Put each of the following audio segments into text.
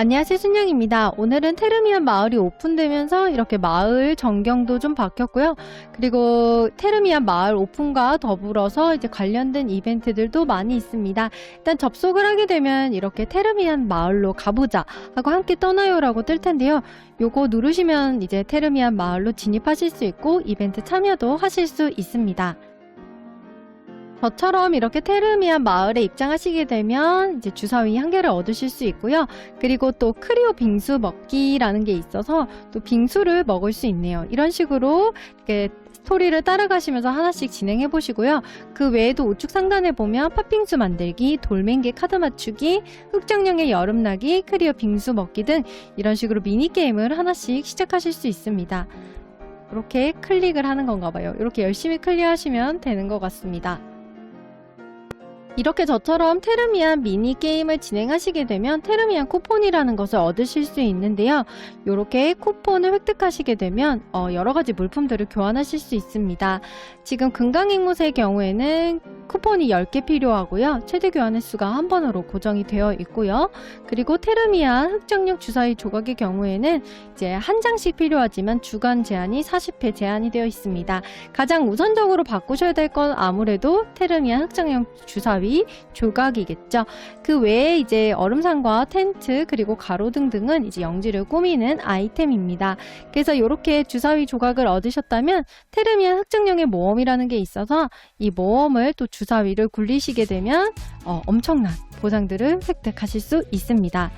안녕하세요 순영입니다. 오늘은 테르미안 마을이 오픈되면서 이렇게 마을 전경도 좀 바뀌었고요. 그리고 테르미안 마을 오픈과 더불어서 이제 관련된 이벤트들도 많이 있습니다. 일단 접속을 하게 되면 이렇게 테르미안 마을로 가보자 하고 함께 떠나요라고 뜰 텐데요. 요거 누르시면 이제 테르미안 마을로 진입하실 수 있고 이벤트 참여도 하실 수 있습니다. 저처럼 이렇게 테르미안 마을에 입장하시게 되면 이제 주사위 한 개를 얻으실 수 있고요. 그리고 또 크리오 빙수 먹기라는 게 있어서 또 빙수를 먹을 수 있네요. 이런 식으로 이렇게 스토리를 따라가시면서 하나씩 진행해 보시고요. 그 외에도 우측 상단에 보면 팥빙수 만들기, 돌멩이 카드 맞추기, 흑정령의 여름나기, 크리오 빙수 먹기 등 이런 식으로 미니게임을 하나씩 시작하실 수 있습니다. 이렇게 클릭을 하는 건가 봐요. 이렇게 열심히 클리어하시면 되는 것 같습니다. 이렇게 저처럼 테르미안 미니 게임을 진행하시게 되면 테르미안 쿠폰이라는 것을 얻으실 수 있는데요. 이렇게 쿠폰을 획득하시게 되면 어, 여러 가지 물품들을 교환하실 수 있습니다. 지금 금강행무의 경우에는 쿠폰이 10개 필요하고요. 최대 교환 횟수가 한 번으로 고정이 되어 있고요. 그리고 테르미안 흑정력 주사위 조각의 경우에는 이제 한 장씩 필요하지만 주간 제한이 40회 제한이 되어 있습니다. 가장 우선적으로 바꾸셔야 될 건 아무래도 테르미안 흑정력 주사위 조각이겠죠. 그 외에 이제 얼음산과 텐트 그리고 가로등 등은 이제 영지를 꾸미는 아이템입니다. 그래서 이렇게 주사위 조각을 얻으셨다면 테르미안 흑정령의 모험이라는 게 있어서 이 모험을 또 주 사위를 굴리시게 되면 어, 엄청난 보상들을 획득하실 수 있습니다.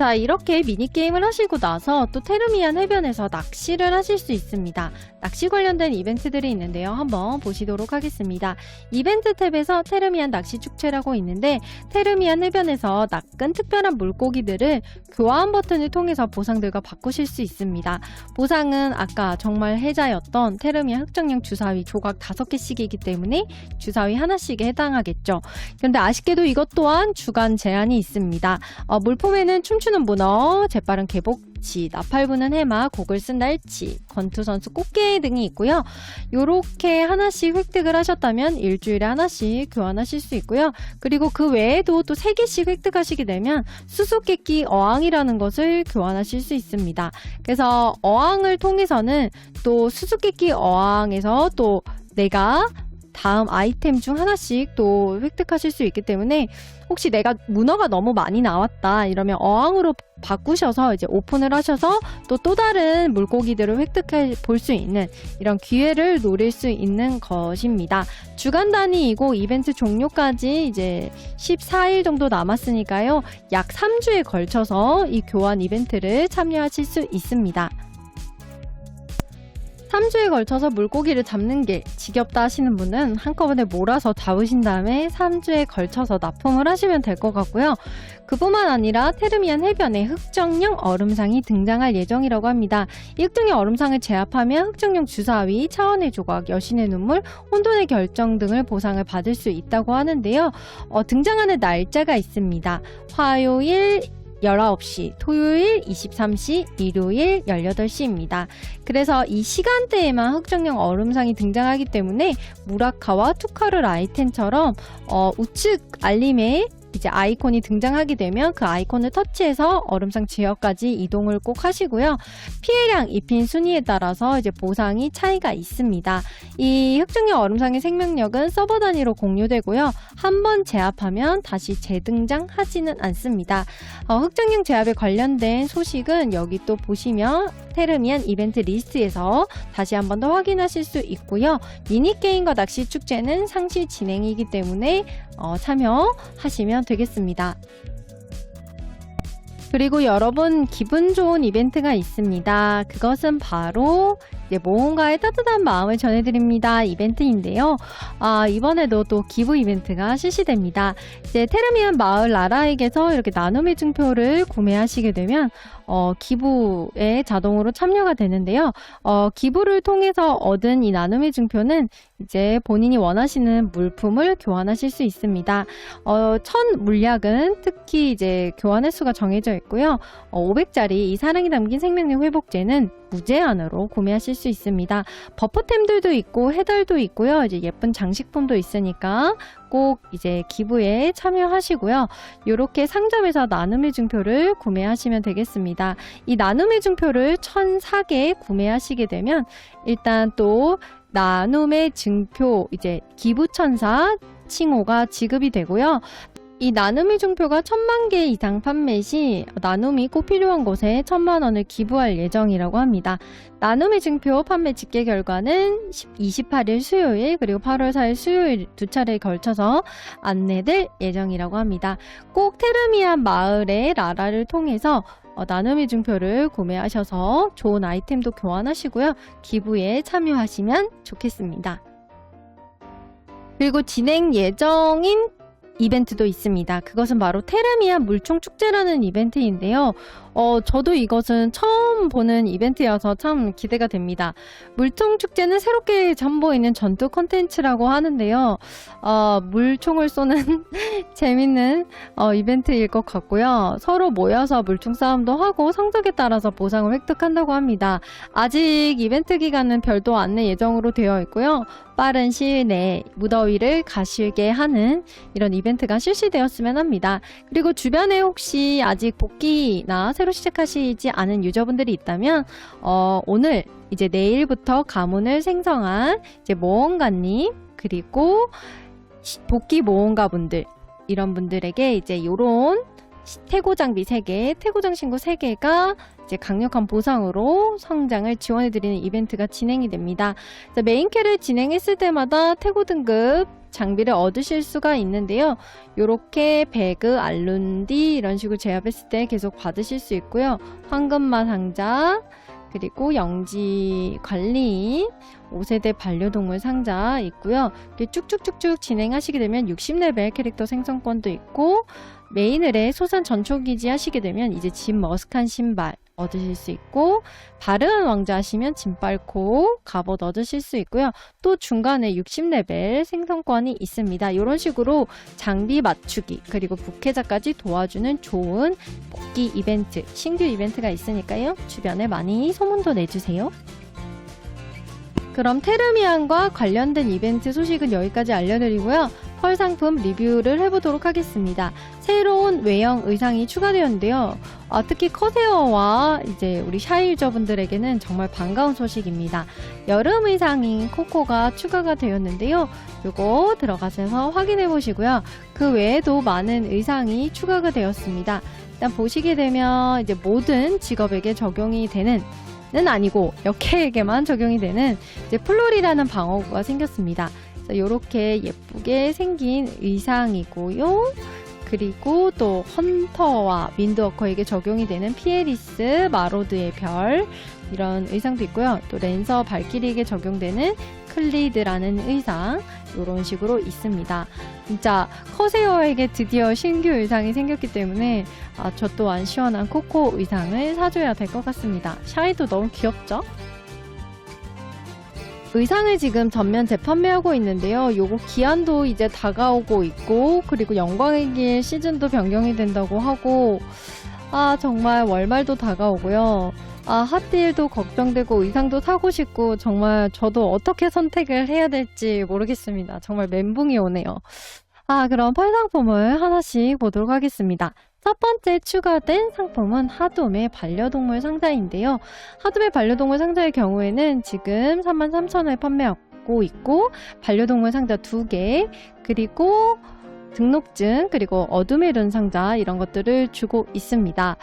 자, 이렇게 미니게임을 하시고 나서 또 테르미안 해변에서 낚시를 하실 수 있습니다. 낚시 관련된 이벤트들이 있는데요. 한번 보시도록 하겠습니다. 이벤트 탭에서 테르미안 낚시 축제라고 있는데 테르미안 해변에서 낚은 특별한 물고기들을 교환 버튼을 통해서 보상들과 바꾸실 수 있습니다. 보상은 아까 정말 해자였던 테르미안 흑정령 주사위 조각 5개씩이기 때문에 주사위 하나씩에 해당하겠죠. 그런데 아쉽게도 이것 또한 주간 제한이 있습니다. 어, 물품에는 춤추 는 문어, 재빠른 개복치, 나팔 부는 해마, 곡을 쓴 날치, 권투 선수 꽃게 등이 있고요. 요렇게 하나씩 획득을 하셨다면 일주일에 하나씩 교환하실 수 있고요. 그리고 그 외에도 또 3개씩 획득하시게 되면 수수께끼 어항이라는 것을 교환하실 수 있습니다. 그래서 어항을 통해서는 또 수수께끼 어항에서 또 내가 다음 아이템 중 하나씩 또 획득하실 수 있기 때문에 혹시 내가 문어가 너무 많이 나왔다 이러면 어항으로 바꾸셔서 이제 오픈을 하셔서 또또 다른 물고기들을 획득해 볼 수 있는 이런 기회를 노릴 수 있는 것입니다. 주간 단위이고 이벤트 종료까지 이제 14일 정도 남았으니까요. 약 3주에 걸쳐서 이 교환 이벤트를 참여하실 수 있습니다. 3주에 걸쳐서 물고기를 잡는 게 지겹다 하시는 분은 한꺼번에 몰아서 잡으신 다음에 3주에 걸쳐서 납품을 하시면 될 것 같고요. 그뿐만 아니라 테르미안 해변에 흑정령 얼음상이 등장할 예정이라고 합니다. 이 흑정령 얼음상을 제압하면 흑정령 주사위, 차원의 조각, 여신의 눈물, 혼돈의 결정 등을 보상을 받을 수 있다고 하는데요. 어, 등장하는 날짜가 있습니다. 화요일, 19시, 토요일 23시, 일요일 18시입니다. 그래서 이 시간대에만 흑정령 얼음상이 등장하기 때문에 무라카와 투카르 아이템처럼 어, 우측 알림에 이제 아이콘이 등장하게 되면 그 아이콘을 터치해서 얼음상 지역까지 이동을 꼭 하시고요. 피해량 입힌 순위에 따라서 이제 보상이 차이가 있습니다. 이 흑정령 얼음상의 생명력은 서버 단위로 공유되고요. 한 번 제압하면 다시 재등장하지는 않습니다. 어, 흑정령 제압에 관련된 소식은 여기 또 보시면 테르미안 이벤트 리스트에서 다시 한 번 더 확인하실 수 있고요. 미니게임과 낚시 축제는 상시 진행이기 때문에 어, 참여하시면 되겠습니다. 그리고 여러분 기분 좋은 이벤트가 있습니다. 그것은 바로 모험가의 따뜻한 마음을 전해드립니다. 이벤트인데요. 아, 이번에도 또 기부 이벤트가 실시됩니다. 이제 테르미안 마을 나라에게서 이렇게 나눔의 증표를 구매하시게 되면 어, 기부에 자동으로 참여가 되는데요. 어, 기부를 통해서 얻은 이 나눔의 증표는 이제 본인이 원하시는 물품을 교환하실 수 있습니다. 어, 첫 물약은 특히 이제 교환 횟수가 정해져 있고요. 어, 500짜리 이 사랑이 담긴 생명력 회복제는 무제한으로 구매하실 수수 있습니다. 버퍼템들도 있고 해달도 있고요. 이제 예쁜 장식품도 있으니까 꼭 이제 기부에 참여하시고요. 이렇게 상점에서 나눔의 증표를 구매하시면 되겠습니다. 이 나눔의 증표를 1004개 구매하시게 되면 일단 또 나눔의 증표 이제 기부천사 칭호가 지급이 되고요. 이 나눔의 증표가 천만 개 이상 판매 시 나눔이 꼭 필요한 곳에 천만 원을 기부할 예정이라고 합니다. 나눔의 증표 판매 집계 결과는 28일 수요일 그리고 8월 4일 수요일 두 차례에 걸쳐서 안내될 예정이라고 합니다. 꼭 테르미안 마을의 라라를 통해서 어, 나눔의 증표를 구매하셔서 좋은 아이템도 교환하시고요. 기부에 참여하시면 좋겠습니다. 그리고 진행 예정인 이벤트도 있습니다. 그것은 바로 테르미안 물총 축제라는 이벤트인데요. 어, 저도 이것은 처음 보는 이벤트여서 참 기대가 됩니다. 물총 축제는 새롭게 전보이는 전투 컨텐츠라고 하는데요. 어, 물총을 쏘는 재밌는 어, 이벤트일 것 같고요. 서로 모여서 물총 싸움도 하고 성적에 따라서 보상을 획득한다고 합니다. 아직 이벤트 기간은 별도 안내 예정으로 되어 있고요. 빠른 시일 내에 무더위를 가시게 하는 이런 이벤트가 실시되었으면 합니다. 그리고 주변에 혹시 아직 복귀나 새로 시작하시지 않은 유저분들이 있다면 어, 오늘 이제 내일부터 가문을 생성한 이제 모험가님 그리고 시- 복귀 모험가분들 이런 분들에게 이제 요런 시- 태고 장비 3개, 태고 장 신고 3개가 이제 강력한 보상으로 성장을 지원해드리는 이벤트가 진행이 됩니다. 메인캐를 진행했을 때마다 태고 등급 장비를 얻으실 수가 있는데요. 요렇게 배그, 알룬디 이런 식으로 제압했을 때 계속 받으실 수 있고요. 황금마 상자, 그리고 영지 관리, 5세대 반려동물 상자 있고요. 이렇게 쭉쭉쭉쭉 진행하시게 되면 60레벨 캐릭터 생성권도 있고 메인을에 소산 전초기지 하시게 되면 이제 진 머스칸 신발 얻으실 수 있고 바르은 왕자 하시면 진빨코 갑옷 얻으실 수 있고요. 또 중간에 60레벨 생성권이 있습니다. 이런 식으로 장비 맞추기 그리고 부캐자까지 도와주는 좋은 복귀 이벤트, 신규 이벤트가 있으니까요. 주변에 많이 소문도 내주세요. 그럼 테르미안과 관련된 이벤트 소식은 여기까지 알려드리고요. 펄 상품 리뷰를 해보도록 하겠습니다. 새로운 외형 의상이 추가되었는데요. 아, 특히 커세어와 이제 우리 샤이 유저분들에게는 정말 반가운 소식입니다. 여름 의상인 코코가 추가가 되었는데요. 요거 들어가셔서 확인해 보시고요. 그 외에도 많은 의상이 추가가 되었습니다. 일단 보시게 되면 이제 모든 직업에게 적용이 되는 는 아니고 역해에게만 적용이 되는 이제 플로리라는 방어구가 생겼습니다. 이렇게 예쁘게 생긴 의상이고요. 그리고 또 헌터와 윈드워커에게 적용이 되는 피에리스, 마로드의 별 이런 의상도 있고요. 또 랜서 발키리에게 적용되는 클리드라는 의상 이런 식으로 있습니다. 진짜 커세어에게 드디어 신규 의상이 생겼기 때문에 아, 저 또한 시원한 코코 의상을 사줘야 될 것 같습니다. 샤이도 너무 귀엽죠? 의상을 지금 전면 재판매하고 있는데요. 요거 기한도 이제 다가오고 있고 그리고 영광의 길 시즌도 변경이 된다고 하고 아 정말 월말도 다가오고요. 아 핫딜도 걱정되고 의상도 사고 싶고 정말 저도 어떻게 선택을 해야 될지 모르겠습니다. 정말 멘붕이 오네요. 아 그럼 팔 상품을 하나씩 보도록 하겠습니다. 첫 번째 추가된 상품은 하둠의 반려동물 상자인데요. 하둠의 반려동물 상자의 경우에는 지금 33,000원에 판매하고 있고 반려동물 상자 2개 그리고 등록증 그리고 어둠의 룬 상자 이런 것들을 주고 있습니다.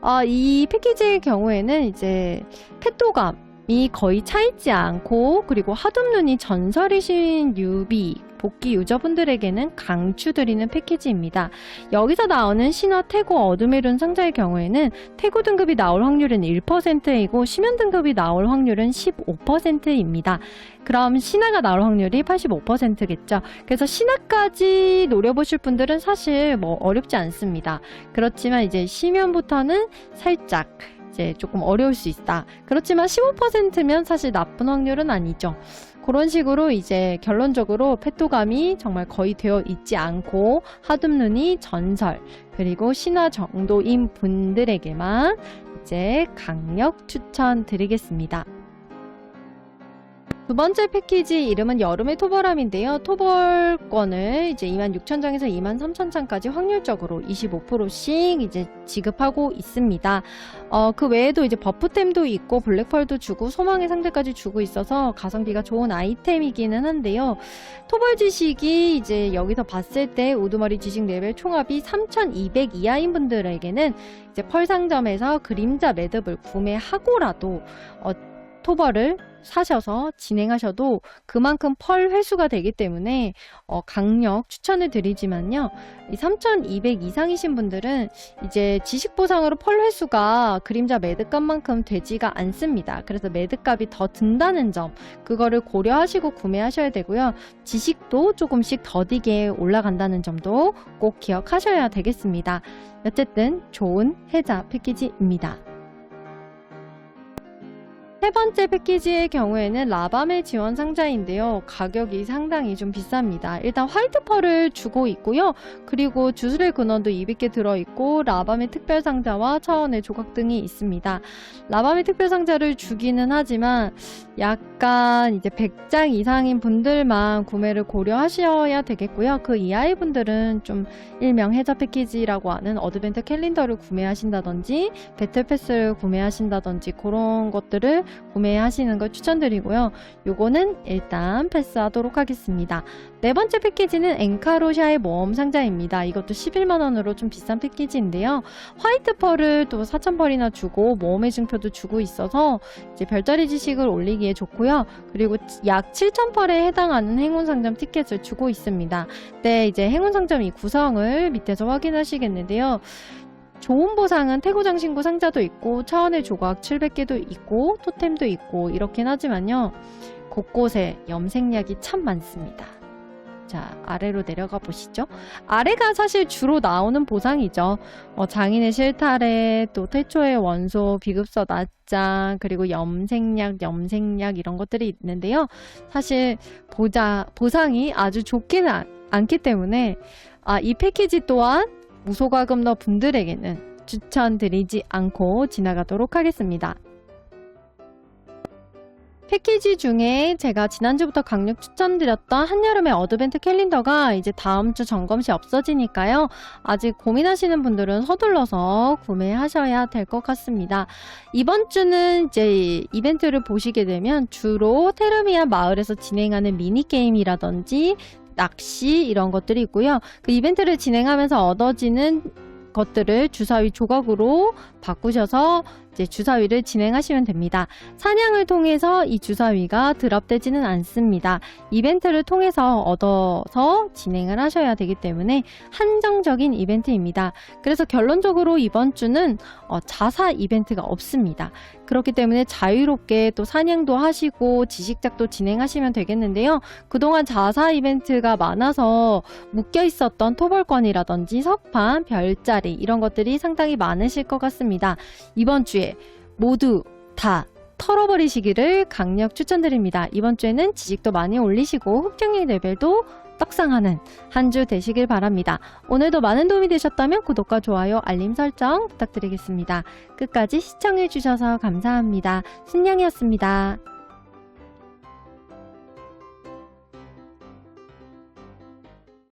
아, 이 패키지의 경우에는 이제 펫도감이 거의 차있지 않고 그리고 하둠눈이 전설이신 유비 복귀 유저분들에게는 강추드리는 패키지입니다. 여기서 나오는 신화 태고 어둠의 룬 상자의 경우에는 태고 등급이 나올 확률은 1%이고 심연 등급이 나올 확률은 15%입니다. 그럼 신화가 나올 확률이 85%겠죠. 그래서 신화까지 노려보실 분들은 사실 뭐 어렵지 않습니다. 그렇지만 이제 심연부터는 살짝 이제 조금 어려울 수 있다. 그렇지만 15%면 사실 나쁜 확률은 아니죠. 그런 식으로 이제 결론적으로 패토감이 정말 거의 되어 있지 않고 하둠눈이 전설 그리고 신화 정도인 분들에게만 이제 강력 추천드리겠습니다. 두 번째 패키지 이름은 여름의 토벌함인데요. 토벌권을 이제 26,000장에서 23,000장까지 확률적으로 25%씩 이제 지급하고 있습니다. 어, 그 외에도 이제 버프템도 있고 블랙펄도 주고 소망의 상자까지 주고 있어서 가성비가 좋은 아이템이기는 한데요. 토벌 지식이 이제 여기서 봤을 때 우두머리 지식 레벨 총합이 3,200 이하인 분들에게는 이제 펄 상점에서 그림자 매듭을 구매하고라도 어, 토벌을 사셔서 진행하셔도 그만큼 펄 회수가 되기 때문에 어, 강력 추천을 드리지만요. 이 3,200 이상이신 분들은 이제 지식 보상으로 펄 회수가 그림자 매듭값만큼 되지가 않습니다. 그래서 매듭값이 더 든다는 점 그거를 고려하시고 구매하셔야 되고요. 지식도 조금씩 더디게 올라간다는 점도 꼭 기억하셔야 되겠습니다. 어쨌든 좋은 해자 패키지입니다. 세 번째 패키지의 경우에는 라밤의 지원 상자인데요. 가격이 상당히 좀 비쌉니다. 일단 화이트 펄을 주고 있고요. 그리고 주술의 근원도 200개 들어있고 라밤의 특별 상자와 차원의 조각 등이 있습니다. 라밤의 특별 상자를 주기는 하지만 약간 이제 100장 이상인 분들만 구매를 고려하셔야 되겠고요. 그 이하의 분들은 좀 일명 해자 패키지라고 하는 어드벤트 캘린더를 구매하신다든지 배틀 패스를 구매하신다든지 그런 것들을 구매하시는 걸 추천드리고요. 요거는 일단 패스하도록 하겠습니다. 네 번째 패키지는 엔카로샤의 모험 상자입니다. 이것도 11만원으로 좀 비싼 패키지인데요. 화이트 펄을 또 4,000펄이나 주고 모험의 증표도 주고 있어서 이제 별자리 지식을 올리기에 좋고요. 그리고 약 7,000펄에 해당하는 행운 상점 티켓을 주고 있습니다. 네, 이제 행운 상점 이 구성을 밑에서 확인하시겠는데요. 좋은 보상은 태고장 신고 상자도 있고 차원의 조각 700개도 있고 토템도 있고 이렇긴 하지만요. 곳곳에 염색약이 참 많습니다. 자, 아래로 내려가 보시죠. 아래가 사실 주로 나오는 보상이죠. 어, 장인의 실타래, 또 태초의 원소, 비급서 낱장, 그리고 염색약, 염색약 이런 것들이 있는데요. 사실 보자, 보상이 아주 좋지는 않- 않기 때문에 아, 이 패키지 또한 무소가금너 분들에게는 추천드리지 않고 지나가도록 하겠습니다. 패키지 중에 제가 지난주부터 강력 추천드렸던 한여름의 어드벤트 캘린더가 이제 다음 주 점검 시 없어지니까요. 아직 고민하시는 분들은 서둘러서 구매하셔야 될 것 같습니다. 이번 주는 이제 이벤트를 보시게 되면 주로 테르미아 마을에서 진행하는 미니게임이라든지 낚시 이런 것들이 있고요. 그 이벤트를 진행하면서 얻어지는 것들을 주사위 조각으로 바꾸셔서 이제 주사위를 진행하시면 됩니다. 사냥을 통해서 이 주사위가 드랍되지는 않습니다. 이벤트를 통해서 얻어서 진행을 하셔야 되기 때문에 한정적인 이벤트입니다. 그래서 결론적으로 이번 주는 어, 자사 이벤트가 없습니다. 그렇기 때문에 자유롭게 또 사냥도 하시고 지식작도 진행하시면 되겠는데요. 그동안 자사 이벤트가 많아서 묶여 있었던 토벌권이라든지 석판, 별자리 이런 것들이 상당히 많으실 것 같습니다. 이번 주에 모두 다 털어버리시기를 강력 추천드립니다. 이번 주에는 지식도 많이 올리시고 흑경력 레벨도 떡상하는 한 주 되시길 바랍니다. 오늘도 많은 도움이 되셨다면 구독과 좋아요, 알림 설정 부탁드리겠습니다. 끝까지 시청해주셔서 감사합니다. 순냥이었습니다.